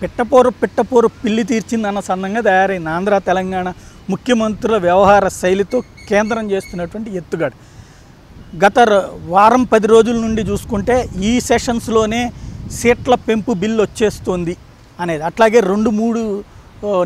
పిట్టపోరు పిట్టపోరు పిల్లి తీర్చిందన్న సందంగా తయారైంది. ఆంధ్ర తెలంగాణ ముఖ్యమంత్రుల వ్యవహార శైలితో కేంద్రం చేస్తున్నటువంటి ఎత్తుగడ. గత వారం పది రోజుల నుండి చూసుకుంటే ఈ సెషన్స్లోనే సీట్ల పెంపు బిల్లు వచ్చేస్తుంది అనేది. అట్లాగే రెండు మూడు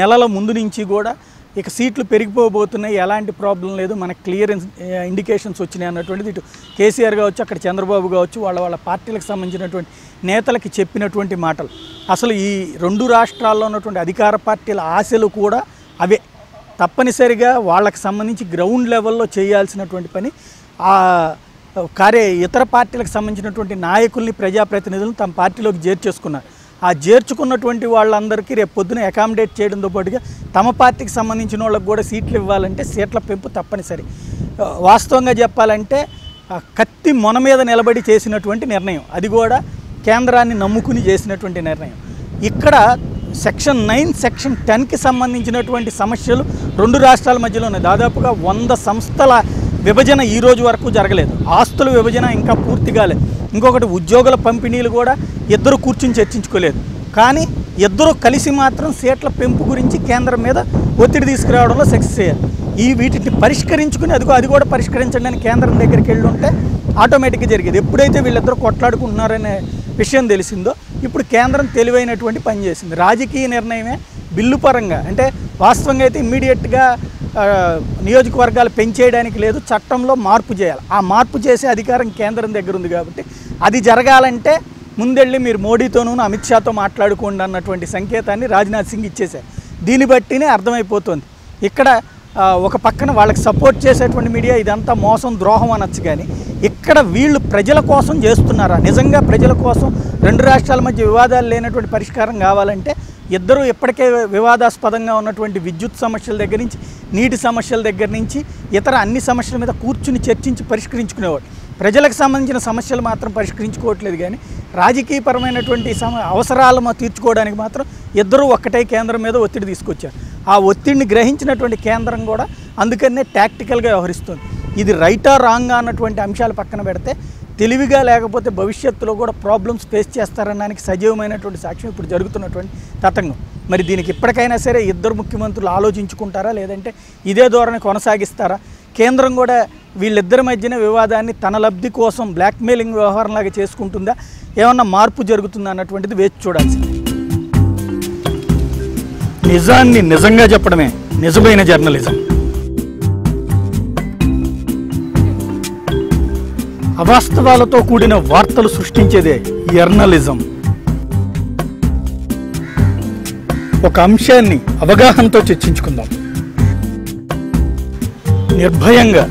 నెలల ముందు నుంచి కూడా ఇక సీట్లు పెరిగిపోబోతున్నాయి. ఎలాంటి ప్రాబ్లం లేదు. మనకు క్లియర్ ఇండికేషన్స్ వచ్చినాయి అన్నటువంటిది ఇటు కేసీఆర్ కావచ్చు అక్కడ చంద్రబాబు కావచ్చు వాళ్ళ వాళ్ళ పార్టీలకు సంబంధించినటువంటి నేతలకి చెప్పినటువంటి మాటలు. అసలు ఈ రెండు రాష్ట్రాల్లో ఉన్నటువంటి అధికార పార్టీల ఆశలు కూడా అవే. తప్పనిసరిగా వాళ్ళకి సంబంధించి గ్రౌండ్ లెవెల్లో చేయాల్సినటువంటి పని ఆ కార్య ఇతర పార్టీలకు సంబంధించినటువంటి నాయకుల్ని ప్రజాప్రతినిధులను తమ పార్టీలోకి చేర్చేసుకున్నారు. ఆ చేర్చుకున్నటువంటి వాళ్ళందరికీ రేపు పొద్దున అకామిడేట్ చేయడంతో పాటుగా తమ పార్టీకి సంబంధించిన వాళ్ళకి కూడా సీట్లు ఇవ్వాలంటే సీట్ల పెంపు తప్పనిసరి. వాస్తవంగా చెప్పాలంటే కత్తి మొన మీద నిలబడి చేసినటువంటి నిర్ణయం. అది కూడా కేంద్రాన్ని నమ్ముకుని చేసినటువంటి నిర్ణయం. ఇక్కడ సెక్షన్ నైన్ సెక్షన్ టెన్కి సంబంధించినటువంటి సమస్యలు రెండు రాష్ట్రాల మధ్యలో ఉన్నాయి. దాదాపుగా వంద సంస్థల విభజన ఈ రోజు వరకు జరగలేదు. ఆస్తుల విభజన ఇంకా పూర్తి కాలేదు. ఇంకొకటి ఉద్యోగుల పంపిణీలు కూడా ఇద్దరు కూర్చుని చర్చించుకోలేదు. కానీ ఇద్దరు కలిసి మాత్రం సీట్ల పెంపు గురించి కేంద్రం మీద ఒత్తిడి తీసుకురావడంలో సక్సెస్ అయ్యారు. ఈ వీటిని పరిష్కరించుకుని అదిగో అది కూడా పరిష్కరించండి అని కేంద్రం దగ్గరికి వెళ్ళి ఉంటే ఆటోమేటిక్గా జరిగేది. ఎప్పుడైతే వీళ్ళిద్దరూ కొట్లాడుకుంటున్నారనే విషయం తెలిసిందో ఇప్పుడు కేంద్రం తెలివైనటువంటి పని చేసింది. రాజకీయ నిర్ణయమే బిల్లు పరంగా. అంటే వాస్తవంగా అయితే ఇమ్మీడియట్గా నియోజకవర్గాలు పెంచేయడానికి లేదు చట్టంలో మార్పు చేయాలి. ఆ మార్పు చేసే అధికారం కేంద్రం దగ్గర ఉంది కాబట్టి అది జరగాలంటే ముందెళ్ళి మీరు మోడీతోనూ అమిత్ షాతో మాట్లాడుకోండి అన్నటువంటి సంకేతాన్ని రాజ్నాథ్ సింగ్ ఇచ్చేశారు. దీన్ని బట్టినే అర్థమైపోతుంది. ఇక్కడ ఒక పక్కన వాళ్ళకి సపోర్ట్ చేసేటువంటి మీడియా ఇదంతా మోసం ద్రోహం అనొచ్చు కానీ ఇక్కడ వీళ్ళు ప్రజల కోసం చేస్తున్నారా? నిజంగా ప్రజల కోసం రెండు రాష్ట్రాల మధ్య వివాదాలు లేనటువంటి పరిష్కారం కావాలంటే ఇద్దరూ ఇప్పటికే వివాదాస్పదంగా ఉన్నటువంటి విద్యుత్ సమస్యల దగ్గర నుంచి నీటి సమస్యల దగ్గర నుంచి ఇతర అన్ని సమస్యల మీద కూర్చుని చర్చించి పరిష్కరించుకునేవాడు ప్రజలకు సంబంధించిన సమస్యలు మాత్రం పరిష్కరించుకోవట్లేదు కానీ రాజకీయపరమైనటువంటి సమ అవసరాలు మా తీర్చుకోవడానికి మాత్రం ఇద్దరూ ఒక్కటే కేంద్రం మీద ఒత్తిడి తీసుకొచ్చారు. ఆ ఒత్తిడిని గ్రహించినటువంటి కేంద్రం కూడా అందుకనే టాక్టికల్గా వ్యవహరిస్తుంది. ఇది రైటా రాంగ్ అన్నటువంటి అంశాలు పక్కన పెడితే తెలివిగా లేకపోతే భవిష్యత్తులో కూడా ప్రాబ్లమ్స్ ఫేస్ చేస్తారనడానికి సజీవమైనటువంటి సాక్ష్యం ఇప్పుడు జరుగుతున్నటువంటి తతంగం. మరి దీనికి ఇప్పటికైనా సరే ఇద్దరు ముఖ్యమంత్రులు ఆలోచించుకుంటారా? లేదంటే ఇదే ధోరణి కొనసాగిస్తారా? కేంద్రం కూడా వీళ్ళిద్దరి మధ్యన వివాదాన్ని తన లబ్ధి కోసం బ్లాక్మెయిలింగ్ వ్యవహారంలాగా చేసుకుంటుందా? ఏమన్నా మార్పు జరుగుతుందా అన్నటువంటిది వేచి చూడాల్సింది. నిజాన్ని నిజంగా చెప్పడమే నిజమైన జర్నలిజం. అవాస్తవాలతో కూడిన వార్తలు సృష్టించేదే జర్నలిజం. ఒక అంశాన్ని అవగాహనతో చర్చించుకుందాం. నిర్భయంగా